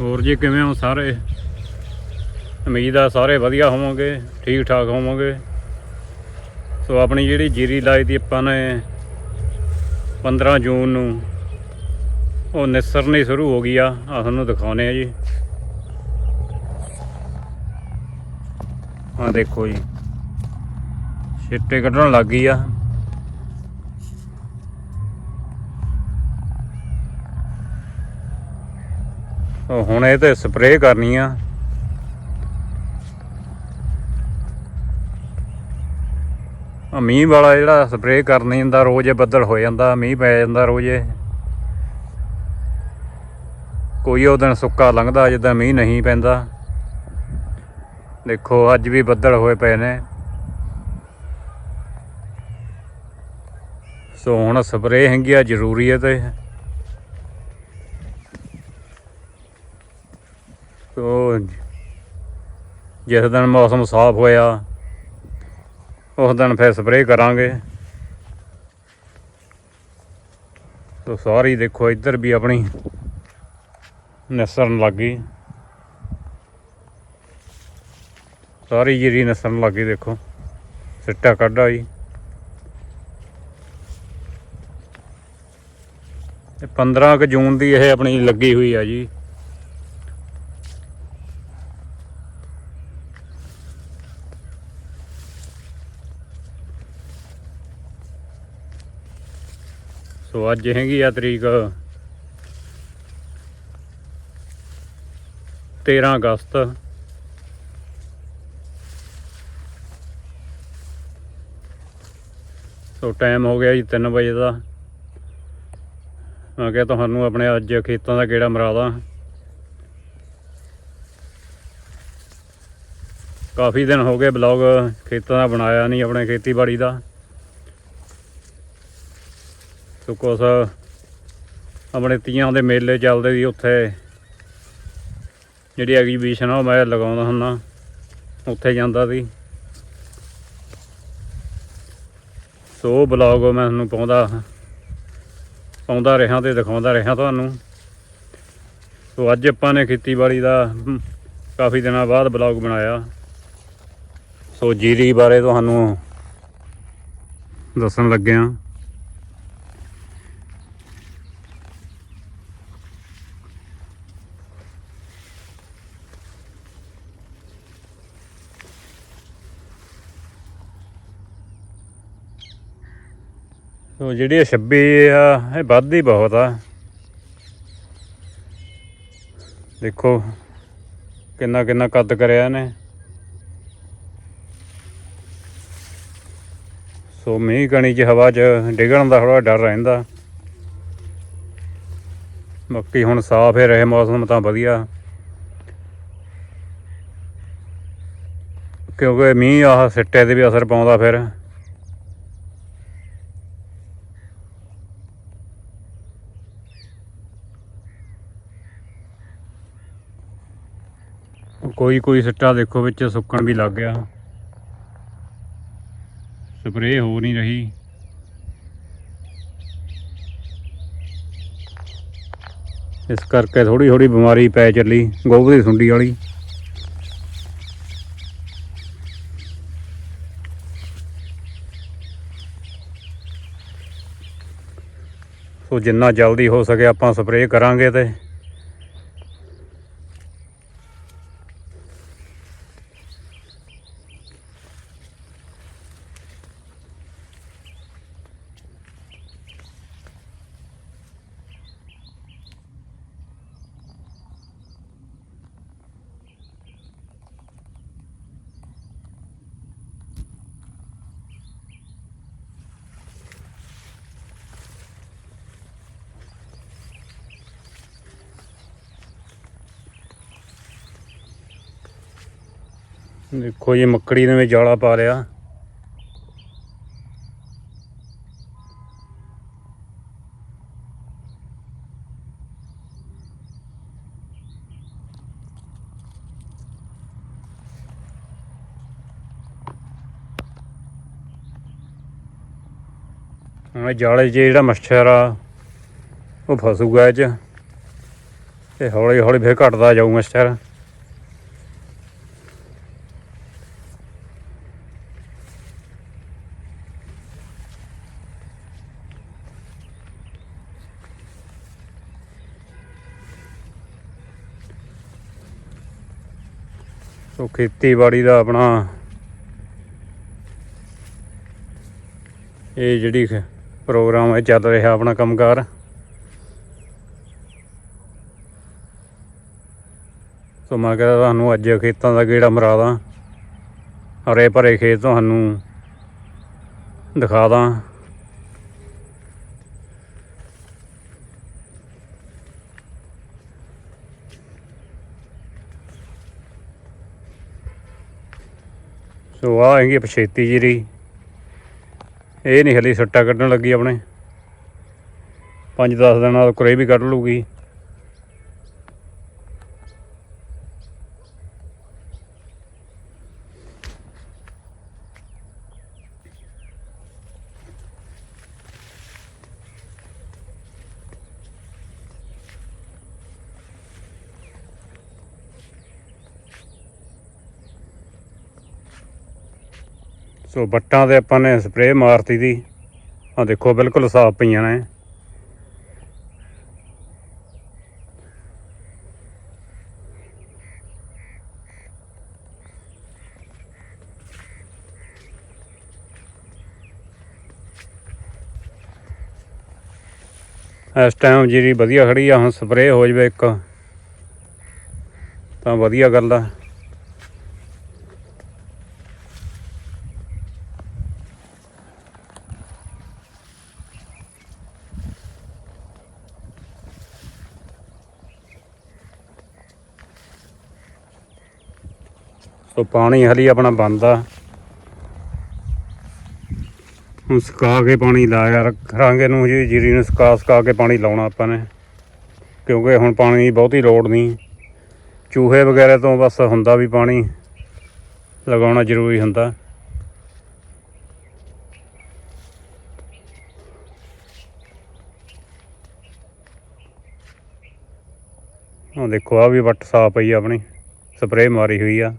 ਹੋਰ ਜੀ ਕਿਵੇਂ ਹੋ ਸਾਰੇ? ਉਮੀਦ ਆ ਸਾਰੇ ਵਧੀਆ ਹੋਵੋਗੇ ਠੀਕ ਠਾਕ ਹੋਵੋਗੇ। ਸੋ ਆਪਣੀ ਜਿਹੜੀ ਜੀਰੀ ਲਾਈ ਦੀ ਆਪਾਂ ਨੇ 15 ਜੂਨ ਨੂੰ, ਉਹ ਨਿਸਰਨੀ ਸ਼ੁਰੂ ਹੋ ਗਈ ਆ। ਆ ਤੁਹਾਨੂੰ ਦਿਖਾਉਨੇ ਆ ਜੀ। ਆ ਦੇਖੋ ਜੀ। ਛਿੱਟੇ ਕੱਢਣ ਲੱਗ ਗਈ ਆ। ਸੋ ਹੁਣ ਇਹ ਤੇ ਸਪਰੇਅ ਕਰਨੀ ਆ। ਮੀਂਹ ਵਾਲਾ ਜਿਹੜਾ ਸਪਰੇਅ ਕਰਨੀ ਹੁੰਦਾ ਰੋਜ਼ ਬੱਦਲ ਹੋ ਜਾਂਦਾ, ਮੀਂਹ ਪੈ ਜਾਂਦਾ ਰੋਜ਼ ਕੋਈ ਉਹ ਦਿਨ ਸੁੱਕਾ ਲੰਘਦਾ, ਜਿੱਦਾਂ ਮੀਂਹ ਨਹੀਂ ਪੈਂਦਾ। ਦੇਖੋ, ਅੱਜ ਵੀ ਬੱਦਲ ਹੋਏ ਪਏ ਨੇ। ਸੋ ਹੁਣ ਸਪਰੇਅ ਹੈਗੀ ਆ, ਜ਼ਰੂਰੀ ਹੈ ਤੇ। ਸੋ ਜਿਸ ਦਿਨ ਮੌਸਮ ਸਾਫ਼ ਹੋਇਆ, ਉਸ ਦਿਨ ਫਿਰ ਸਪਰੇਅ ਕਰਾਂਗੇ। ਸੋ ਸਾਰੀ ਦੇਖੋ, ਇੱਧਰ ਵੀ ਆਪਣੀ ਨਸਰਨ ਲੱਗ ਗਈ। ਸਾਰੀ ਜਿਹੜੀ ਨਸਰਨ ਲੱਗ ਗਈ, ਦੇਖੋ, ਸਿੱਟਾ ਕੱਢਾ ਜੀ। ਇਹ 15 ਕੁ ਜੂਨ ਦੀ ਇਹ ਆਪਣੀ ਲੱਗੀ ਹੋਈ ਆ ਜੀ। ਸੋ ਅੱਜ ਹੈਗੀ ਆ ਤਰੀਕ 13 ਅਗਸਤ। ਸੋ ਟਾਈਮ ਹੋ ਗਿਆ ਜੀ 3 ਵਜੇ ਦਾ। ਮੈਂ ਕਿਹਾ ਤੁਹਾਨੂੰ ਆਪਣੇ ਅੱਜ ਖੇਤਾਂ ਦਾ ਕਿਹੜਾ ਮਰਾਦਾ ਕਾਫੀ ਦਿਨ ਹੋ ਗਏ ਬਲੌਗ ਖੇਤਾਂ ਦਾ ਬਣਾਇਆ ਨਹੀਂ, ਆਪਣੇ ਖੇਤੀਬਾੜੀ ਦਾ। ਸੋ ਕੁਛ ਆਪਣੇ ਤੀਆਂ ਦੇ ਮੇਲੇ ਚੱਲਦੇ ਸੀ ਉੱਥੇ। ਜਿਹੜੀ ਐਗਜੀਬਿਸ਼ਨ ਆ ਉਹ ਮੈਂ ਲਗਾਉਂਦਾ ਹੁੰਦਾ, ਉੱਥੇ ਜਾਂਦਾ ਸੀ। ਸੋ ਬਲੌਗ ਮੈਂ ਤੁਹਾਨੂੰ ਪਾਉਂਦਾ ਪਾਉਂਦਾ ਰਿਹਾ ਤੇ ਦਿਖਾਉਂਦਾ ਰਿਹਾ ਤੁਹਾਨੂੰ। ਸੋ ਅੱਜ ਆਪਾਂ ਨੇ ਖੇਤੀਬਾੜੀ ਦਾ ਕਾਫੀ ਦਿਨਾਂ ਬਾਅਦ ਬਲੌਗ ਬਣਾਇਆ। ਸੋ ਜੀਰੀ ਬਾਰੇ ਤੁਹਾਨੂੰ ਦੱਸਣ ਲੱਗਿਆ ਸੋ ਜਿਹੜੀ ਇਹ 26 ਆ, ਇਹ ਵੱਧਦੀ ਬਹੁਤ ਆ। ਦੇਖੋ ਕਿੰਨਾ ਕਿੰਨਾ ਕੱਦ ਕਰਿਆ ਇਹਨੇ। ਸੋ ਮੀਂਹ ਕਣੀ ਚ ਹਵਾ ਚ ਡਿੱਗਣ ਦਾ ਥੋੜਾ ਡਰ ਰਹਿੰਦਾ। ਬਾਕੀ ਹੁਣ ਸਾਫ਼ ਹੀ ਰਹੇ, ਮੌਸਮ ਤਾਂ ਵਧੀਆ। ਕਿਉਂਕਿ ਮੀਂਹ ਆਹ ਸਿੱਟੇ ਤੇ ਵੀ ਅਸਰ ਪਾਉਂਦਾ ਫਿਰ। ਕੋਈ ਕੋਈ ਸਿੱਟਾ ਦੇਖੋ ਵਿੱਚ ਸੁੱਕਣ ਵੀ ਲੱਗ ਗਿਆ। ਸਪਰੇਅ ਹੋ ਨਹੀਂ ਰਹੀ। ਇਸ ਕਰਕੇ ਥੋੜੀ ਥੋੜੀ ਬਿਮਾਰੀ ਪੈ ਚੱਲੀ, ਗੋਭ ਦੀ ਸੁੰਡੀ ਵਾਲੀ। ਸੋ ਜਿੰਨਾ ਜਲਦੀ ਹੋ ਸਕੇ ਆਪਾਂ ਸਪਰੇਅ ਕਰਾਂਗੇ ਤੇ ਦੇਖੋ ਜੀ, ਮੱਕੜੀ ਨੇ ਵੀ ਜਾਲਾ ਪਾ ਲਿਆ। ਹੁਣ ਜਾਲੇ 'ਚ ਜਿਹੜਾ ਮੱਛਰ ਆ, ਉਹ ਫਸੂਗਾ ਇਹ 'ਚ। ਇਹ ਹੌਲੀ ਹੌਲੀ ਫੇਰ ਘਟਦਾ ਜਾਊ ਮੱਛਰ। ਸੋ ਖੇਤੀਬਾੜੀ ਦਾ ਆਪਣਾ ਇਹ ਜਿਹੜੀ ਖ- ਪ੍ਰੋਗਰਾਮ ਹੈ, ਚੱਲ ਰਿਹਾ ਆਪਣਾ ਕੰਮਕਾਰ। ਸੋ ਮੈਂ ਕਹਿੰਦਾ ਤੁਹਾਨੂੰ ਅੱਜ ਖੇਤਾਂ ਦਾ ਗੇੜਾ ਮਰਾ ਦਾਂ। ਹਰੇ ਭਰੇ ਖੇਤ ਤੁਹਾਨੂੰ ਦਿਖਾ ਦਾਂ। ਸੋ ਆ ਹੈਗੀ ਪਛੇਤੀ ਜੀਰੀ ਇਹ ਨਹੀਂ ਹਲੀ ਸੱਟਾ ਕੱਢਣ ਲੱਗੀ ਆਪਣੇ। 5-10 ਦਿਨਾਂ ਦਾ ਕੁਰੇ ਵੀ ਕੱਢ ਲੂਗੀ ਸੋ ਬੱਟਾਂ ਤੇ ਆਪਾਂ ਨੇ ਸਪਰੇਅ ਮਾਰਤੀ ਦੀ। ਆ ਦੇਖੋ, ਬਿਲਕੁਲ ਸਾਫ਼ ਪਈਆਂ ਨੇ। ਇਸ ਟਾਈਮ ਜਿਹੜੀ ਵਧੀਆ ਖੜੀ ਆ, ਹੁਣ ਸਪਰੇਅ ਹੋ ਜਵੇ ਇੱਕ। ਤਾਂ ਵਧੀਆ ਗੱਲ ਆ। ਸੋ ਪਾਣੀ ਹਲੀ ਆਪਣਾ ਬੰਦ। ਹੁਣ ਸੁਕਾ ਕੇ ਪਾਣੀ ਲਾਇਆ ਰੱਖਾਂਗੇ ਨੂੰ ਜੀ, ਜੀਰੀ ਨੂੰ ਸੁਕਾ ਸੁਕਾ ਕੇ ਪਾਣੀ ਲਾਉਣਾ ਆਪਾਂ ਨੇ। ਕਿਉਂਕਿ ਹੁਣ ਪਾਣੀ ਦੀ ਬਹੁਤੀ ਲੋੜ ਨਹੀਂ। ਚੂਹੇ ਵਗੈਰਾ ਤੋਂ ਬਸ ਹੁੰਦਾ ਵੀ ਪਾਣੀ, ਲਗਾਉਣਾ ਜ਼ਰੂਰੀ ਹੁੰਦਾ। ਉਹ ਦੇਖੋ ਆ ਵੀ ਵੱਟ ਸਾਫ਼ ਪਈ ਆ ਆਪਣੀ, ਸਪਰੇਅ ਮਾਰੀ ਹੋਈ ਆ।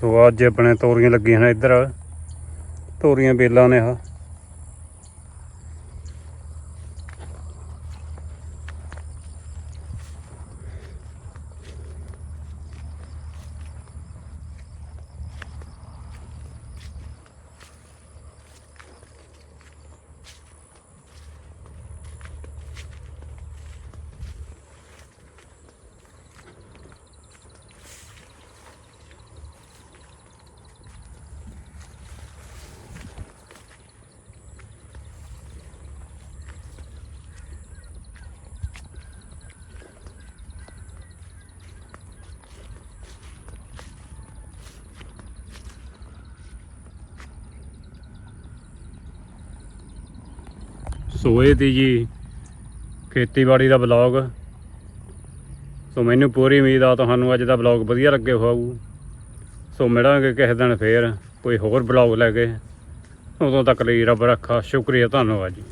ਸੋ ਅੱਜ ਆਪਣੇ ਤੋਰੀਆਂ ਲੱਗੀਆਂ ਨੇ ਇੱਧਰ। ਤੋਰੀਆਂ ਬੇਲਾਂ ਨੇ ਆ ਸੋ ਇਹ ਤੀ ਜੀ, ਖੇਤੀਬਾੜੀ ਦਾ ਬਲੌਗ। ਸੋ ਮੈਨੂੰ ਪੂਰੀ ਉਮੀਦ ਆ ਤੁਹਾਨੂੰ ਅੱਜ ਦਾ ਬਲੌਗ ਵਧੀਆ ਲੱਗੇ ਹੋਊ। ਸੋ ਮਿਲਾਂਗੇ ਕਿਸੇ ਦਿਨ ਫੇਰ ਕੋਈ ਹੋਰ ਬਲੌਗ ਲੈ ਕੇ। ਉਦੋਂ ਤੱਕ ਲਈ ਰੱਬ ਰੱਖਾ, ਸ਼ੁਕਰੀਆ ਧੰਨਵਾਦ ਜੀ।